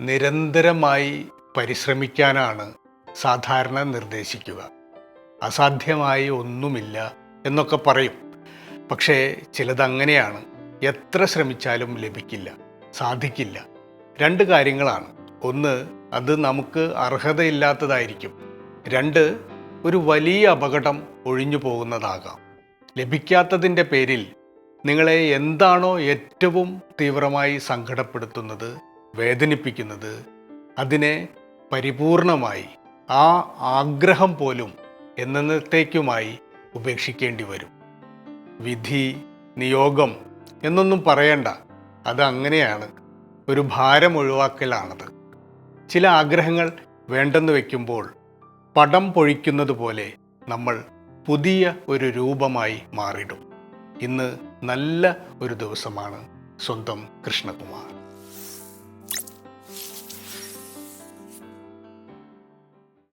നിരന്തരമായി പരിശ്രമിക്കാനാണ് സാധാരണ നിർദ്ദേശിക്കുക. അസാധ്യമായി ഒന്നുമില്ല എന്നൊക്കെ പറയും. പക്ഷേ ചിലതങ്ങനെയാണ്. എത്ര ശ്രമിച്ചാലും ലഭിക്കില്ല സാധിക്കില്ല. രണ്ട് കാര്യങ്ങളാണ്. ഒന്ന് അത് നമുക്ക് അർഹതയില്ലാത്തതായിരിക്കും. രണ്ട് ഒരു വലിയ അപകടം ഒഴിഞ്ഞു പോകുന്നതാകാം. ലഭിക്കാത്തതിന്റെ പേരിൽ നിങ്ങളെ എന്താണോ ഏറ്റവും തീവ്രമായി സങ്കടപ്പെടുത്തുന്നത്? വേദനിപ്പിക്കുന്നത് അതിനെ പരിപൂർണമായി ആ ആഗ്രഹം പോലും എന്നത്തേക്കുമായി ഉപേക്ഷിക്കേണ്ടി വരും. വിധി നിയോഗം എന്നൊന്നും പറയണ്ട. അത് അങ്ങനെയാണ്. ഒരു ഭാരം ഒഴിവാക്കലാണത്. ചില ആഗ്രഹങ്ങൾ വേണ്ടെന്ന് വയ്ക്കുമ്പോൾ പടം പൊഴിക്കുന്നത് പോലെ നമ്മൾ പുതിയ ഒരു രൂപമായി മാറിയിടും ഇന്ന് നല്ല ഒരു ദിവസമാണ്. സ്വന്തം കൃഷ്ണകുമാർ.